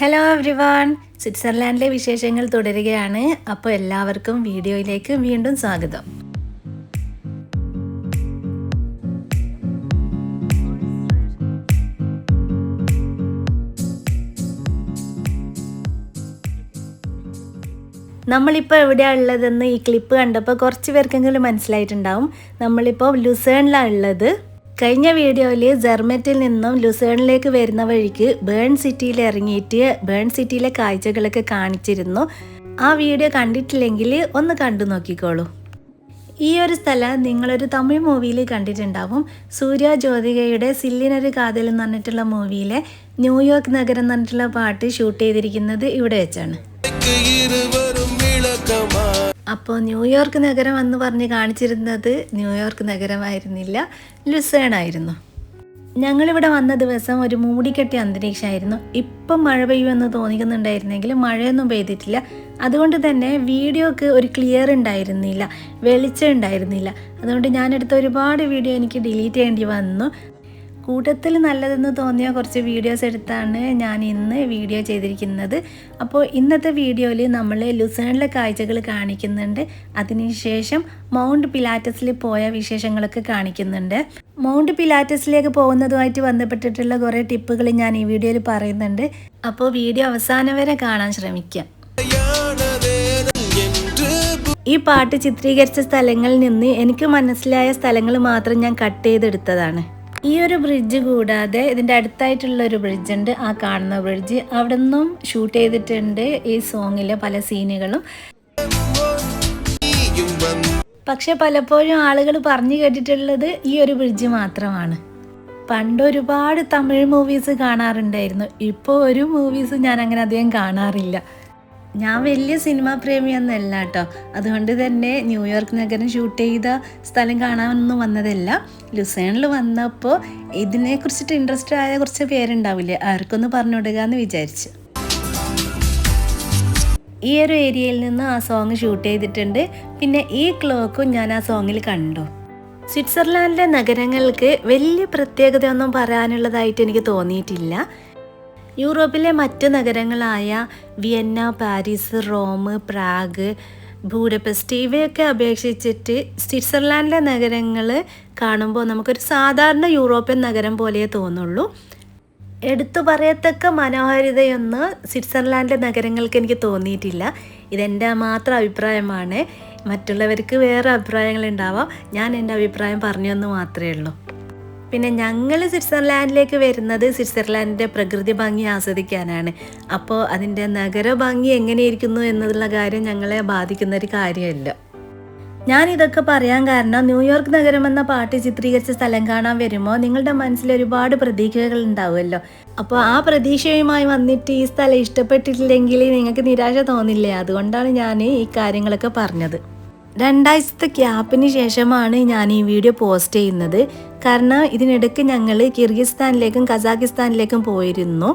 Hello everyone സ്വിറ്റ്സർലാൻഡിലെ വിശേഷങ്ങൾ തുടരുകയാണ്. അപ്പോൾ എല്ലാവർക്കും വീഡിയോയിലേക്ക് വീണ്ടും സ്വാഗതം. നമ്മളിപ്പോൾ എവിടെയാണ് ഉള്ളതെന്ന് ഈ ക്ലിപ്പ് കണ്ടപ്പോൾ കുറച്ച് പേർക്കെങ്കിലും മനസ്സിലായിട്ടുണ്ടാവും. നമ്മളിപ്പോൾ ലുസേണിലാണ് ഉള്ളത്. കഴിഞ്ഞ വീഡിയോയിൽ ജെർമറ്റിൽ നിന്നും ലുസേണിലേക്ക് വരുന്ന വഴിക്ക് ബേൺ സിറ്റിയിൽ ഇറങ്ങിയിട്ട് ബേൺ സിറ്റിയിലെ കാഴ്ചകളൊക്കെ കാണിച്ചിരുന്നു. ആ വീഡിയോ കണ്ടിട്ടില്ലെങ്കിൽ ഒന്ന് കണ്ടു നോക്കിക്കോളൂ. ഈ ഒരു സ്ഥലം നിങ്ങളൊരു തമിഴ് മൂവിയിൽ കണ്ടിട്ടുണ്ടാവും. സൂര്യ ജ്യോതികയുടെ സില്ലിനൊരു കാതൽ എന്ന് പറഞ്ഞിട്ടുള്ള മൂവിയിലെ ന്യൂയോർക്ക് നഗരം എന്ന് പറഞ്ഞിട്ടുള്ള പാട്ട് ഷൂട്ട് ചെയ്തിരിക്കുന്നത് ഇവിടെ വെച്ചാണ്. അപ്പോൾ ന്യൂയോർക്ക് നഗരം എന്ന് പറഞ്ഞ് കാണിച്ചിരുന്നത് ന്യൂയോർക്ക് നഗരമായിരുന്നില്ല ലുസേൺ ആയിരുന്നു. ഞങ്ങളിവിടെ വന്ന ദിവസം ഒരു മൂടിക്കെട്ടിയ അന്തരീക്ഷമായിരുന്നു. ഇപ്പം മഴ പെയ്യുമെന്ന് തോന്നിക്കുന്നുണ്ടായിരുന്നെങ്കിൽ മഴയൊന്നും പെയ്തിട്ടില്ല. അതുകൊണ്ട് തന്നെ വീഡിയോക്ക് ഒരു ക്ലിയർ ഉണ്ടായിരുന്നില്ല വെളിച്ചം ഉണ്ടായിരുന്നില്ല. അതുകൊണ്ട് ഞാനെടുത്ത ഒരുപാട് വീഡിയോ എനിക്ക് ഡിലീറ്റ് ചെയ്യേണ്ടി വന്നു. കൂട്ടത്തിൽ നല്ലതെന്ന് തോന്നിയ കുറച്ച് വീഡിയോസ് എടുത്താണ് ഞാൻ ഇന്ന് വീഡിയോ ചെയ്തിരിക്കുന്നത്. അപ്പോൾ ഇന്നത്തെ വീഡിയോയിൽ നമ്മൾ ലുസേണിലെ കാഴ്ചകൾ കാണിക്കുന്നുണ്ട്. അതിനുശേഷം മൗണ്ട് പിലാറ്റസിൽ പോയ വിശേഷങ്ങളൊക്കെ കാണിക്കുന്നുണ്ട്. മൗണ്ട് പിലാറ്റസിലേക്ക് പോകുന്നതുമായിട്ട് ബന്ധപ്പെട്ടിട്ടുള്ള കുറേ ടിപ്പുകൾ ഞാൻ ഈ വീഡിയോയിൽ പറയുന്നുണ്ട്. അപ്പോൾ വീഡിയോ അവസാനം വരെ കാണാൻ ശ്രമിക്കാം. ഈ പാട്ട് ചിത്രീകരിച്ച സ്ഥലങ്ങളിൽ നിന്ന് എനിക്ക് മനസ്സിലായ സ്ഥലങ്ങൾ മാത്രം ഞാൻ കട്ട് ചെയ്തെടുത്തതാണ്. ഈ ഒരു ബ്രിഡ്ജ് കൂടാതെ ഇതിന്റെ അടുത്തായിട്ടുള്ള ഒരു ബ്രിഡ്ജ് ഉണ്ട്. ആ കാണുന്ന ബ്രിഡ്ജ് അവിടെ നിന്നും ഷൂട്ട് ചെയ്തിട്ടുണ്ട് ഈ സോങ്ങിലെ പല സീനുകളും പക്ഷെ പലപ്പോഴും ആളുകൾ പറഞ്ഞു കേട്ടിട്ടുള്ളത് ഈ ഒരു ബ്രിഡ്ജ് മാത്രമാണ്. പണ്ട് ഒരുപാട് തമിഴ് മൂവീസ് കാണാറുണ്ടായിരുന്നു. ഇപ്പോൾ ഒരു മൂവീസ് ഞാൻ അങ്ങനെ അധികം കാണാറില്ല. ഞാൻ വലിയ സിനിമാ പ്രേമിയൊന്നുമല്ല കേട്ടോ. അതുകൊണ്ട് തന്നെ ന്യൂയോർക്ക് നഗരം ഷൂട്ട് ചെയ്ത സ്ഥലം കാണാനൊന്നും വന്നതല്ല. ലുസേണിൽ വന്നപ്പോൾ ഇതിനെക്കുറിച്ചിട്ട് ഇൻട്രസ്റ്റ് ആയ കുറച്ച് പേരുണ്ടാവില്ലേ? അവർക്കൊന്ന് പറഞ്ഞു കൊടുക്കുക എന്ന് വിചാരിച്ചു. ഈ ഒരു ഏരിയയിൽ നിന്ന് ആ സോങ് ഷൂട്ട് ചെയ്തിട്ടുണ്ട്. പിന്നെ ഈ ക്ലോക്കും ഞാൻ ആ സോങ്ങിൽ കണ്ടു. സ്വിറ്റ്സർലാൻഡിലെ നഗരങ്ങൾക്ക് വലിയ പ്രത്യേകതയൊന്നും പറയാനുള്ളതായിട്ട് എനിക്ക് തോന്നിയിട്ടില്ല. യൂറോപ്പിലെ മറ്റ് നഗരങ്ങളായ Vienna Paris Rome Prague Budapest ഇവയൊക്കെ അപേക്ഷിച്ചിട്ട് സ്വിറ്റ്സർലാൻഡിലെ നഗരങ്ങൾ കാണുമ്പോൾ നമുക്കൊരു സാധാരണ യൂറോപ്യൻ നഗരം പോലെയേ തോന്നുള്ളൂ. എടുത്തു പറയത്തക്ക മനോഹാരിതയൊന്നും സ്വിറ്റ്സർലാൻഡിലെ നഗരങ്ങൾക്ക് എനിക്ക് തോന്നിയിട്ടില്ല. ഇതെന്റെ മാത്രം അഭിപ്രായമാണ്. മറ്റുള്ളവർക്ക് വേറെ അഭിപ്രായങ്ങളുണ്ടാവാം. ഞാൻ എന്റെ അഭിപ്രായം പറഞ്ഞു എന്ന് മാത്രമേ ഉള്ളൂ. പിന്നെ ഞങ്ങൾ സ്വിറ്റ്സർലാൻഡിലേക്ക് വരുന്നത് സ്വിറ്റ്സർലാൻഡിന്റെ പ്രകൃതി ഭംഗി ആസ്വദിക്കാനാണ്. അപ്പോൾ അതിന്റെ നഗര ഭംഗി എങ്ങനെയിരിക്കുന്നു എന്നുള്ള കാര്യം ഞങ്ങളെ ബാധിക്കുന്ന ഒരു കാര്യമല്ല. ഞാൻ ഇതൊക്കെ പറയാൻ കാരണം ന്യൂയോർക്ക് നഗരം എന്ന പാട്ട് ചിത്രീകരിച്ച സ്ഥലം കാണാൻ വരുമ്പോൾ നിങ്ങളുടെ മനസ്സിൽ ഒരുപാട് പ്രതീക്ഷകൾ ഉണ്ടാവുമല്ലോ. അപ്പോൾ ആ പ്രതീക്ഷയുമായി വന്നിട്ട് ഈ സ്ഥലം ഇഷ്ടപ്പെട്ടിട്ടില്ലെങ്കിൽ നിങ്ങൾക്ക് നിരാശ തോന്നില്ലേ? അതുകൊണ്ടാണ് ഞാൻ ഈ കാര്യങ്ങളൊക്കെ പറഞ്ഞത്. രണ്ടാഴ്ചത്തെ ഗ്യാപ്പിന് ശേഷമാണ് ഞാൻ ഈ വീഡിയോ പോസ്റ്റ് ചെയ്യുന്നത്. കാരണം ഇതിനിടയ്ക്ക് ഞങ്ങൾ കിർഗിസ്ഥാനിലേക്കും കസാഖിസ്ഥാനിലേക്കും പോയിരുന്നു.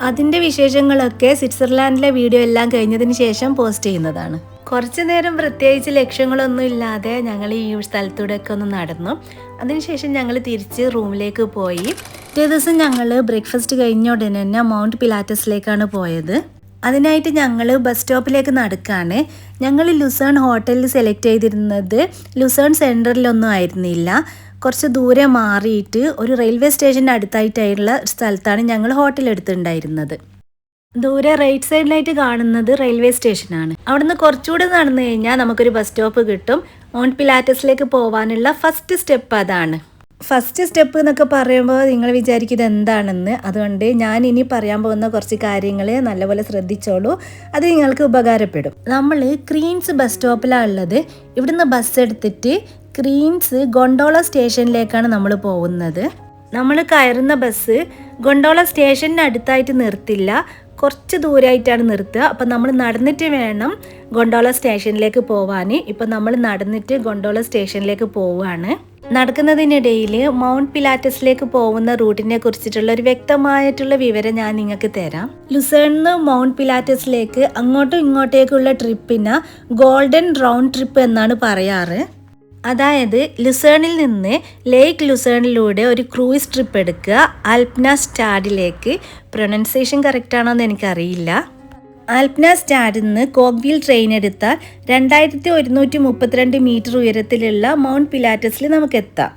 അതിന്റെ വിശേഷങ്ങളൊക്കെ സ്വിറ്റ്സർലാൻഡിലെ വീഡിയോ എല്ലാം കഴിഞ്ഞതിന് ശേഷം പോസ്റ്റ് ചെയ്യുന്നതാണ്. കുറച്ചു നേരം പ്രത്യേകിച്ച് ലക്ഷ്യങ്ങളൊന്നും ഇല്ലാതെ ഞങ്ങൾ ഈ സ്ഥലത്തൂടെയൊക്കെ ഒന്ന് നടന്നു. അതിനുശേഷം ഞങ്ങൾ തിരിച്ച് റൂമിലേക്ക് പോയി. ഒരു ദിവസം ഞങ്ങൾ ബ്രേക്ക്ഫാസ്റ്റ് കഴിഞ്ഞ ഉടനെ തന്നെ മൗണ്ട് പിലാറ്റസിലേക്കാണ് പോയത്. അതിനായിട്ട് ഞങ്ങൾ ബസ് സ്റ്റോപ്പിലേക്ക് നടക്കുകയാണ് ഞങ്ങൾ ലുസേൺ ഹോട്ടലിൽ സെലക്ട് ചെയ്തിരുന്നത് ലുസേൺ സെന്ററിലൊന്നും ആയിരുന്നില്ല. കുറച്ച് ദൂരെ മാറിയിട്ട് ഒരു റെയിൽവേ സ്റ്റേഷന്റെ അടുത്തായിട്ടുള്ള സ്ഥലത്താണ് ഞങ്ങൾ ഹോട്ടൽ എടുത്തിട്ടുണ്ടായിരുന്നത്. ദൂരെ റൈറ്റ് സൈഡിലായിട്ട് കാണുന്നത് റെയിൽവേ സ്റ്റേഷനാണ് അവിടുന്ന് കുറച്ചുകൂടെ നടന്നു കഴിഞ്ഞാൽ നമുക്കൊരു ബസ് സ്റ്റോപ്പ് കിട്ടും. മൗണ്ട് പിലാറ്റസിലേക്ക് പോകാനുള്ള ഫസ്റ്റ് സ്റ്റെപ്പ് അതാണ്. ഫസ്റ്റ് സ്റ്റെപ്പ് എന്നൊക്കെ പറയുമ്പോൾ നിങ്ങൾ വിചാരിക്കുന്നത് എന്താണെന്ന് അതുകൊണ്ട് ഞാൻ ഇനി പറയാൻ പോകുന്ന കുറച്ച് കാര്യങ്ങൾ നല്ലപോലെ ശ്രദ്ധിച്ചോളൂ. അത് നിങ്ങൾക്ക് ഉപകാരപ്പെടും. നമ്മൾ ക്രീൻസ് ബസ് സ്റ്റോപ്പിലാണ് ഉള്ളത്. ഇവിടുന്ന് ബസ് എടുത്തിട്ട് ക്രീൻസ് ഗൊണ്ടോള സ്റ്റേഷനിലേക്കാണ് നമ്മൾ പോകുന്നത്. നമ്മൾ കയറുന്ന ബസ് ഗൊണ്ടോള സ്റ്റേഷന്റെ അടുത്തായിട്ട് നിർത്തില്ല. കുറച്ച് ദൂരമായിട്ടാണ് നിർത്തുക. അപ്പം നമ്മൾ നടന്നിട്ട് വേണം ഗൊണ്ടോള സ്റ്റേഷനിലേക്ക് പോവാൻ ഇപ്പം നമ്മൾ നടന്നിട്ട് ഗൊണ്ടോള സ്റ്റേഷനിലേക്ക് പോവുകയാണ് നടക്കുന്നതിനിടയിൽ മൗണ്ട് പിലാറ്റസിലേക്ക് പോകുന്ന റൂട്ടിനെ കുറിച്ചിട്ടുള്ള ഒരു വ്യക്തമായിട്ടുള്ള വിവരം ഞാൻ നിങ്ങൾക്ക് തരാം. ലുസേണിന്ന് മൗണ്ട് പിലാറ്റസിലേക്ക് അങ്ങോട്ടും ഇങ്ങോട്ടേക്കുള്ള ട്രിപ്പിന് ഗോൾഡൻ റൗണ്ട് ട്രിപ്പ് എന്നാണ് പറയാറ്. അതായത് ലുസേണിൽ നിന്ന് ലേക്ക് ലുസേണിലൂടെ ഒരു ക്രൂയിസ് ട്രിപ്പ് എടുക്കുക. അൽപ്ന സ്റ്റാഡിലേക്ക്. പ്രൊനൗൺസിയേഷൻ കറക്റ്റാണോ എന്ന് എനിക്കറിയില്ല. ആൽപ്ന സ്റ്റാഡിൽ നിന്ന് കോക്വീൽ ട്രെയിൻ എടുത്ത രണ്ടായിരത്തി ഒരുന്നൂറ്റി മുപ്പത്തിരണ്ട് മീറ്റർ ഉയരത്തിലുള്ള മൗണ്ട് പിലാറ്റസിൽ നമുക്ക് എത്താം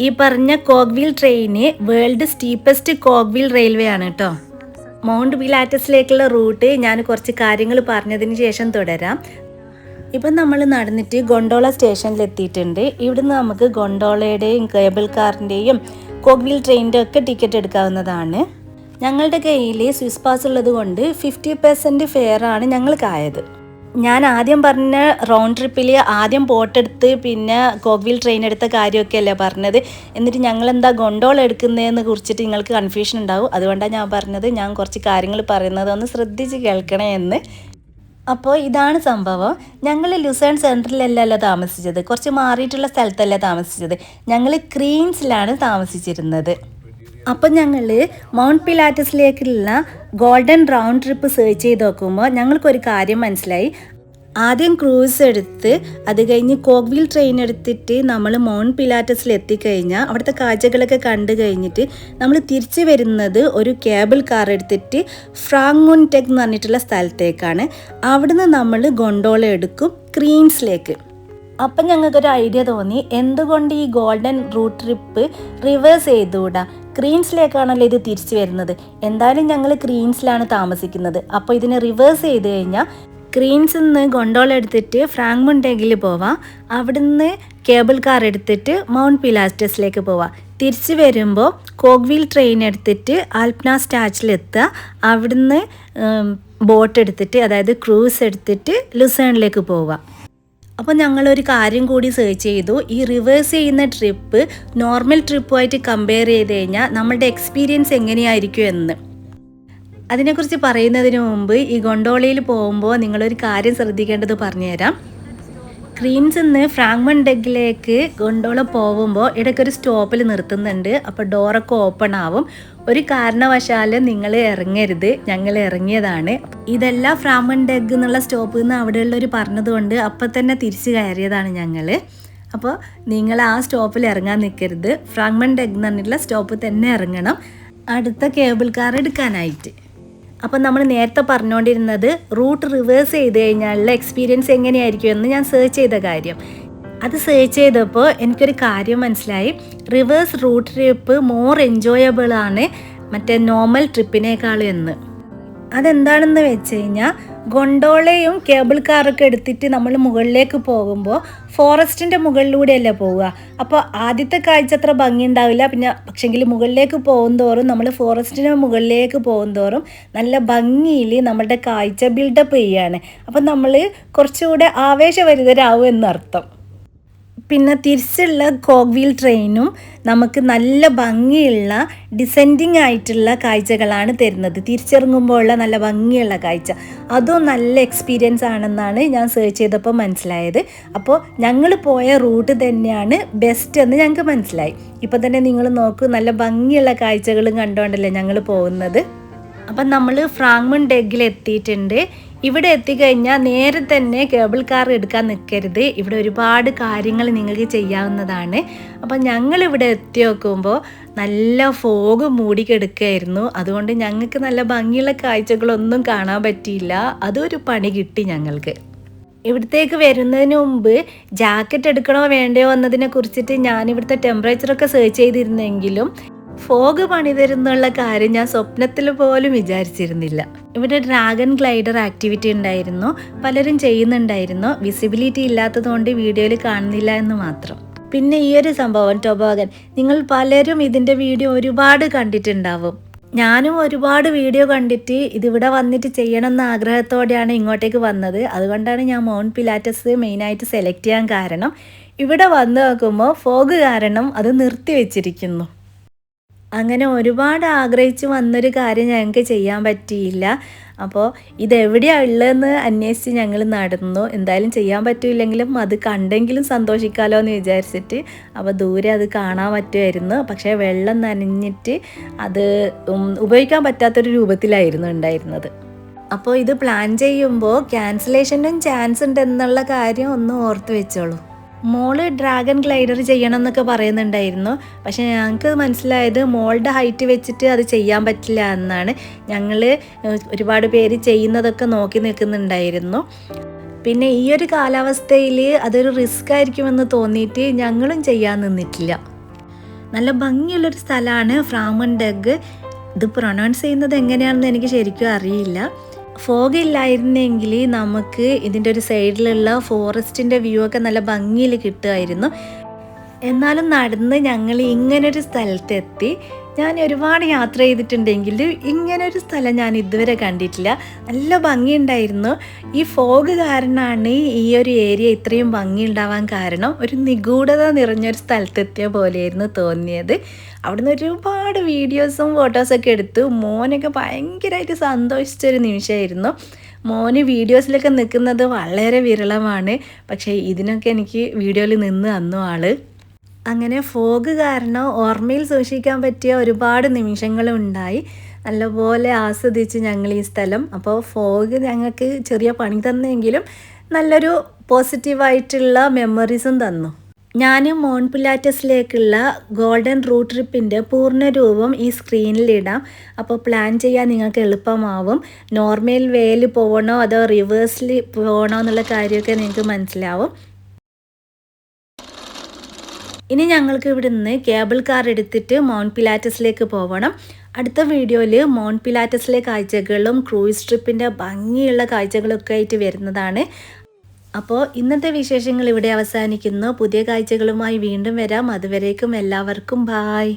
ഈ പറഞ്ഞ cogwheel train world steepest cogwheel railway ആണ് കേട്ടോ മൗണ്ട് പിലാറ്റസിലേക്കുള്ള റൂട്ട് ഞാൻ കുറച്ച് കാര്യങ്ങൾ പറഞ്ഞതിന് ശേഷം തുടരാം. ഇപ്പം നമ്മൾ നടന്നിട്ട് ഗൊണ്ടോള സ്റ്റേഷനിൽ എത്തിയിട്ടുണ്ട് ഇവിടുന്ന് നമുക്ക് ഗൊണ്ടോളയുടെയും കേബിൾ കാറിന്റെയും കോഗ്വീൽ ട്രെയിനിന്റെ ഒക്കെ ടിക്കറ്റ് എടുക്കാവുന്നതാണ്. ഞങ്ങളുടെ കയ്യിൽ സ്വിസ് പാസ് ഉള്ളത് കൊണ്ട് ഫിഫ്റ്റി പെർസെന്റ് ഫെയർ ആണ് ഞങ്ങൾക്കായത് ഞാൻ ആദ്യം പറഞ്ഞ റൗണ്ട് ട്രിപ്പിൽ ആദ്യം ബോട്ടെടുത്ത് പിന്നെ കോക്വിൽ ട്രെയിൻ എടുത്ത കാര്യമൊക്കെ അല്ലേ പറഞ്ഞത്. എന്നിട്ട് ഞങ്ങൾ എന്താ ഗൊണ്ടോൾ എടുക്കുന്നതെന്ന് കുറിച്ചിട്ട് നിങ്ങൾക്ക് കൺഫ്യൂഷൻ ഉണ്ടാവും. അതുകൊണ്ടാണ് ഞാൻ പറഞ്ഞത് ഞാൻ കുറച്ച് കാര്യങ്ങൾ പറയുന്നത് ഒന്ന് ശ്രദ്ധിച്ച് കേൾക്കണേ എന്ന്. അപ്പോൾ ഇതാണ് സംഭവം. ഞങ്ങൾ ലുസേൺ സെന്ററിലല്ലല്ലോ താമസിച്ചത്. കുറച്ച് മാറിയിട്ടുള്ള സ്ഥലത്തല്ല താമസിച്ചത്. ഞങ്ങൾ ക്രീൻസിലാണ് താമസിച്ചിരുന്നത്. അപ്പം ഞങ്ങൾ മൗണ്ട് പിലാറ്റസിലേക്കുള്ള ഗോൾഡൻ റൗണ്ട് ട്രിപ്പ് സെർച്ച് ചെയ്ത് നോക്കുമ്പോൾ ഞങ്ങൾക്കൊരു കാര്യം മനസ്സിലായി. ആദ്യം ക്രൂസ് എടുത്ത് അത് കഴിഞ്ഞ് കോക്വിൽ ട്രെയിൻ എടുത്തിട്ട് നമ്മൾ മൗണ്ട് പിലാറ്റസിൽ എത്തിക്കഴിഞ്ഞാൽ അവിടുത്തെ കാഴ്ചകളൊക്കെ കണ്ടു കഴിഞ്ഞിട്ട് നമ്മൾ തിരിച്ചു വരുന്നത് ഒരു കേബിൾ കാർ എടുത്തിട്ട് ഫ്രാങ്മുൻ ടെക് എന്ന് പറഞ്ഞിട്ടുള്ള സ്ഥലത്തേക്കാണ്. അവിടുന്ന് നമ്മൾ ഗൊണ്ടോള എടുക്കും ക്രീൻസിലേക്ക് അപ്പം ഞങ്ങൾക്കൊരു ഐഡിയ തോന്നി. എന്തുകൊണ്ട് ഈ ഗോൾഡൻ റൂട്ട് ട്രിപ്പ് റിവേഴ്സ് ചെയ്തുകൂടാ? ക്രീൻസിലേക്കാണല്ലോ ഇത് തിരിച്ചു വരുന്നത്. എന്തായാലും ഞങ്ങൾ ക്രീൻസിലാണ് താമസിക്കുന്നത്. അപ്പോൾ ഇതിനെ റിവേഴ്സ് ചെയ്ത് കഴിഞ്ഞാൽ ക്രീൻസിൽ നിന്ന് ഗൊണ്ടോള എടുത്തിട്ട് ഫ്രാങ്ക് മുണ്ടെങ്കിൽ പോവാം. അവിടുന്ന് കേബിൾ കാർ എടുത്തിട്ട് മൗണ്ട് പിലാസ്റ്റസിലേക്ക് പോവാം. തിരിച്ചു വരുമ്പോൾ കോഗ്വീൽ ട്രെയിൻ എടുത്തിട്ട് ആൽപ്ന സ്റ്റാച്ചിലെത്തുക അവിടുന്ന് ബോട്ട് എടുത്തിട്ട് അതായത് ക്രൂസ് എടുത്തിട്ട് ലുസേണിലേക്ക് പോവാം. അപ്പോൾ ഞങ്ങളൊരു കാര്യം കൂടി സെർച്ച് ചെയ്തു. ഈ റിവേഴ്സ് ചെയ്യുന്ന ട്രിപ്പ് നോർമൽ ട്രിപ്പുമായിട്ട് കമ്പയർ ചെയ്ത് കഴിഞ്ഞാൽ നമ്മളുടെ എക്സ്പീരിയൻസ് എങ്ങനെയായിരിക്കും എന്ന്. അതിനെക്കുറിച്ച് പറയുന്നതിന് മുമ്പ് ഈ ഗൊണ്ടോളയിൽ പോകുമ്പോൾ നിങ്ങളൊരു കാര്യം ശ്രദ്ധിക്കേണ്ടത് പറഞ്ഞുതരാം. ക്രീംസ് നിന്ന് ഫ്രാങ്ക്മൺ ഡെഗിലേക്ക് ഗൊണ്ടോള പോകുമ്പോൾ ഇടയ്ക്കൊരു സ്റ്റോപ്പിൽ നിർത്തുന്നുണ്ട്. അപ്പോൾ ഡോറൊക്കെ ഓപ്പൺ ആവും. ഒരു കാരണവശാലും നിങ്ങൾ ഇറങ്ങരുത് ഞങ്ങൾ ഇറങ്ങിയതാണ്. ഇതെല്ലാം ഫ്രാമൺ ഡെഗ് എന്നുള്ള സ്റ്റോപ്പിൽ നിന്ന് അവിടെയുള്ളവർ പറഞ്ഞതുകൊണ്ട് അപ്പം തന്നെ തിരിച്ചു കയറിയതാണ് ഞങ്ങൾ അപ്പോൾ നിങ്ങൾ ആ സ്റ്റോപ്പിൽ ഇറങ്ങാൻ നിൽക്കരുത് ഫ്രാഗ്മൺ ഡെഗ് എന്ന് പറഞ്ഞിട്ടുള്ള സ്റ്റോപ്പ് തന്നെ ഇറങ്ങണം. അടുത്ത കേബിൾ കാർ എടുക്കാനായിട്ട്. അപ്പം നമ്മൾ നേരത്തെ പറഞ്ഞുകൊണ്ടിരുന്നത് റൂട്ട് റിവേഴ്സ് ചെയ്ത് കഴിഞ്ഞാലുള്ള എക്സ്പീരിയൻസ് എങ്ങനെയായിരിക്കും എന്ന് ഞാൻ സെർച്ച് ചെയ്ത കാര്യം. അത് സെർച്ച് ചെയ്തപ്പോൾ എനിക്കൊരു കാര്യം മനസ്സിലായി. Reverse route trip more enjoyable ആണ് മറ്റേ നോർമൽ ട്രിപ്പിനേക്കാൾ എന്ന്. അതെന്താണെന്ന് വെച്ച് കഴിഞ്ഞാൽ ഗൊണ്ടോളയും കേബിൾ കാറൊക്കെ എടുത്തിട്ട് നമ്മൾ മുകളിലേക്ക് പോകുമ്പോൾ ഫോറസ്റ്റിന്റെ മുകളിലൂടെയല്ലേ പോവുക. അപ്പോൾ ആദ്യത്തെ കാഴ്ച അത്ര ഭംഗി ഉണ്ടാവില്ല പിന്നെ പക്ഷെങ്കിൽ മുകളിലേക്ക് പോകും തോറും നമ്മൾ ഫോറസ്റ്റിന്റെ മുകളിലേക്ക് പോകും തോറും നല്ല ഭംഗിയിൽ നമ്മളുടെ കാഴ്ച ബിൽഡപ്പ് ചെയ്യുകയാണ് അപ്പം നമ്മൾ കുറച്ചുകൂടെ ആവേശഭരിതരാകും എന്നർത്ഥം. പിന്നെ തിരിച്ചുള്ള കോഗ്വീൽ ട്രെയിനും നമുക്ക് നല്ല ഭംഗിയുള്ള ഡിസെൻഡിങ് ആയിട്ടുള്ള കാഴ്ചകളാണ് തരുന്നത്. തിരിച്ചിറങ്ങുമ്പോഴുള്ള നല്ല ഭംഗിയുള്ള കാഴ്ച. അതും നല്ല എക്സ്പീരിയൻസ് ആണെന്നാണ് ഞാൻ സെർച്ച് ചെയ്തപ്പോൾ മനസ്സിലായത്. അപ്പോൾ ഞങ്ങൾ പോയ റൂട്ട് തന്നെയാണ് ബെസ്റ്റ് എന്ന് ഞങ്ങൾക്ക് മനസ്സിലായി. ഇപ്പോൾ തന്നെ നിങ്ങൾ നോക്ക് നല്ല ഭംഗിയുള്ള കാഴ്ചകളും കണ്ടുകൊണ്ടല്ലേ ഞങ്ങൾ പോകുന്നത്. അപ്പം നമ്മൾ ഫ്രാങ്മൺ ഡെഗിൽ എത്തിയിട്ടുണ്ട് ഇവിടെ എത്തിക്കഴിഞ്ഞാൽ നേരെ തന്നെ കേബിൾ കാർ എടുക്കാൻ നിൽക്കരുത് ഇവിടെ ഒരുപാട് കാര്യങ്ങൾ നിങ്ങൾക്ക് ചെയ്യാവുന്നതാണ്. അപ്പം ഞങ്ങളിവിടെ എത്തി നോക്കുമ്പോൾ നല്ല ഫോഗ് മൂടിക്കെടുക്കുകയായിരുന്നു അതുകൊണ്ട് ഞങ്ങൾക്ക് നല്ല ഭംഗിയുള്ള കാഴ്ചകളൊന്നും കാണാൻ പറ്റിയില്ല. അതൊരു പണി കിട്ടി ഞങ്ങൾക്ക്. ഇവിടത്തേക്ക് വരുന്നതിന് മുമ്പ് ജാക്കറ്റ് എടുക്കണോ വേണ്ടയോ എന്നതിനെ കുറിച്ചിട്ട് ഞാൻ ഇവിടുത്തെ ടെമ്പറേച്ചറൊക്കെ സെർച്ച് ചെയ്തിരുന്നെങ്കിലും ഫോഗ് പണി തരുന്നുള്ള കാര്യം ഞാൻ സ്വപ്നത്തിൽ പോലും വിചാരിച്ചിരുന്നില്ല. ഇവിടെ ഡ്രാഗൺ ഗ്ലൈഡർ ആക്ടിവിറ്റി ഉണ്ടായിരുന്നു. പലരും ചെയ്യുന്നുണ്ടായിരുന്നു. വിസിബിലിറ്റി ഇല്ലാത്തതുകൊണ്ട് വീഡിയോയിൽ കാണുന്നില്ല എന്ന് മാത്രം. പിന്നെ ഈ ഒരു സംഭവം ടൊബോഗൻ. നിങ്ങൾ പലരും ഇതിന്റെ വീഡിയോ ഒരുപാട് കണ്ടിട്ടുണ്ടാവും. ഞാനും ഒരുപാട് വീഡിയോ കണ്ടിട്ട് ഇതിവിടെ വന്നിട്ട് ചെയ്യണം എന്ന ആഗ്രഹത്തോടെയാണ് ഇങ്ങോട്ടേക്ക് വന്നത്. അതുകൊണ്ടാണ് ഞാൻ മൗണ്ട് പിലാറ്റസ് മെയിനായിട്ട് സെലക്ട് ചെയ്യാൻ കാരണം ഇവിടെ വന്ന് നോക്കുമ്പോൾ ഫോഗ് കാരണം അത് നിർത്തി വെച്ചിരിക്കുന്നു അങ്ങനെ ഒരുപാട് ആഗ്രഹിച്ച് വന്നൊരു കാര്യം ഞങ്ങൾക്ക് ചെയ്യാൻ പറ്റിയില്ല. അപ്പോൾ ഇതെവിടെയാണ് ഉള്ളതെന്ന് അന്വേഷിച്ച് ഞങ്ങൾ നടന്നു. എന്തായാലും ചെയ്യാൻ പറ്റില്ലെങ്കിലും അത് കണ്ടെങ്കിലും സന്തോഷിക്കാമല്ലോ എന്ന് വിചാരിച്ചിട്ട് അപ്പോൾ ദൂരെ അത് കാണാൻ പറ്റുമായിരുന്നു. പക്ഷേ വെള്ളം നനഞ്ഞിട്ട് അത് ഉപയോഗിക്കാൻ പറ്റാത്തൊരു രൂപത്തിലായിരുന്നു ഉണ്ടായിരുന്നത്. അപ്പോൾ ഇത് പ്ലാൻ ചെയ്യുമ്പോൾ ക്യാൻസലേഷനും ചാൻസ് ഉണ്ടെന്നുള്ള കാര്യം ഒന്ന് ഓർത്ത് വെച്ചോളൂ. മോൾ ഡ്രാഗൺ ഗ്ലൈഡർ ചെയ്യണം എന്നൊക്കെ പറയുന്നുണ്ടായിരുന്നു. പക്ഷേ ഞങ്ങൾക്ക് മനസ്സിലായത് മോളുടെ ഹൈറ്റ് വെച്ചിട്ട് അത് ചെയ്യാൻ പറ്റില്ല എന്നാണ്. ഞങ്ങൾ ഒരുപാട് പേര് ചെയ്യുന്നതൊക്കെ നോക്കി നിൽക്കുന്നുണ്ടായിരുന്നു. പിന്നെ ഈ ഒരു കാലാവസ്ഥയിൽ അതൊരു റിസ്ക് ആയിരിക്കുമെന്ന് തോന്നിയിട്ട് ഞങ്ങളും ചെയ്യാൻ നിന്നിട്ടില്ല. നല്ല ഭംഗിയുള്ളൊരു സ്ഥലമാണ് ഫ്രാമണ്ടഗ് ഇത് പ്രൊനൗൺസ് ചെയ്യുന്നത് എങ്ങനെയാണെന്ന് എനിക്ക് ശരിക്കും അറിയില്ല. ഫോഗ് ഇല്ലായിരുന്നെങ്കിൽ നമുക്ക് ഇതിന്റെ ഒരു സൈഡിലുള്ള ഫോറസ്റ്റിന്റെ വ്യൂ ഒക്കെ നല്ല ഭംഗിയിൽ കിട്ടുമായിരുന്നു. എന്നാലും നടന്ന് ഞങ്ങൾ ഇങ്ങനൊരു സ്ഥലത്തെത്തി. ഞാൻ ഒരുപാട് യാത്ര ചെയ്തിട്ടുണ്ടെങ്കിൽ ഇങ്ങനൊരു സ്ഥലം ഞാൻ ഇതുവരെ കണ്ടിട്ടില്ല. നല്ല ഭംഗിയുണ്ടായിരുന്നു. ഈ ഫോഗ് കാരണമാണ് ഈ ഒരു ഏരിയ ഇത്രയും ഭംഗി ഉണ്ടാവാൻ കാരണം ഒരു നിഗൂഢത നിറഞ്ഞൊരു സ്ഥലത്തെത്തിയ പോലെയായിരുന്നു തോന്നിയത്. അവിടുന്ന് ഒരുപാട് വീഡിയോസും ഫോട്ടോസൊക്കെ എടുത്തു. മോനൊക്കെ ഭയങ്കരമായിട്ട് സന്തോഷിച്ചൊരു നിമിഷമായിരുന്നു. മോന് വീഡിയോസിലൊക്കെ നിൽക്കുന്നത് വളരെ വിരളമാണ്. പക്ഷേ ഇതിനൊക്കെ എനിക്ക് വീഡിയോയിൽ നിന്ന് തന്നു ആൾ. അങ്ങനെ ഫോഗ് കാരണം ഓർമ്മയിൽ സൂക്ഷിക്കാൻ പറ്റിയ ഒരുപാട് നിമിഷങ്ങളും ഉണ്ടായി നല്ലപോലെ ആസ്വദിച്ച് ഞങ്ങൾ ഈ സ്ഥലം. അപ്പോൾ ഫോഗ് ഞങ്ങൾക്ക് ചെറിയ പണി തന്നെങ്കിലും നല്ലൊരു പോസിറ്റീവായിട്ടുള്ള മെമ്മറീസും തന്നു. ഞാൻ മോൺ പിലാറ്റസിലേക്കുള്ള ഗോൾഡൻ റൂട്ട് ട്രിപ്പിന്റെ പൂർണ രൂപം ഈ സ്ക്രീനിലിടാം അപ്പോൾ പ്ലാൻ ചെയ്യാൻ നിങ്ങൾക്ക് എളുപ്പമാവും. നോർമൽ വേയിൽ പോകണോ അതോ റിവേഴ്സിൽ പോകണോ എന്നുള്ള കാര്യമൊക്കെ നിങ്ങൾക്ക് മനസ്സിലാവും. ഇനി ഞങ്ങൾക്ക് ഇവിടുന്ന് കേബിൾ കാർ എടുത്തിട്ട് മൗണ്ട് പിലാറ്റസിലേക്ക് പോകണം അടുത്ത വീഡിയോയിൽ മൗണ്ട് പിലാറ്റസിലെ കാഴ്ചകളും ക്രൂയിസ് ട്രിപ്പിന്റെ ഭംഗിയുള്ള കാഴ്ചകളൊക്കെ ആയിട്ട് വരുന്നതാണ്. അപ്പോൾ ഇന്നത്തെ വിശേഷങ്ങൾ ഇവിടെ അവസാനിക്കുന്നു. പുതിയ കാഴ്ചകളുമായി വീണ്ടും വരാം. അതുവരേക്കും എല്ലാവർക്കും ബായ്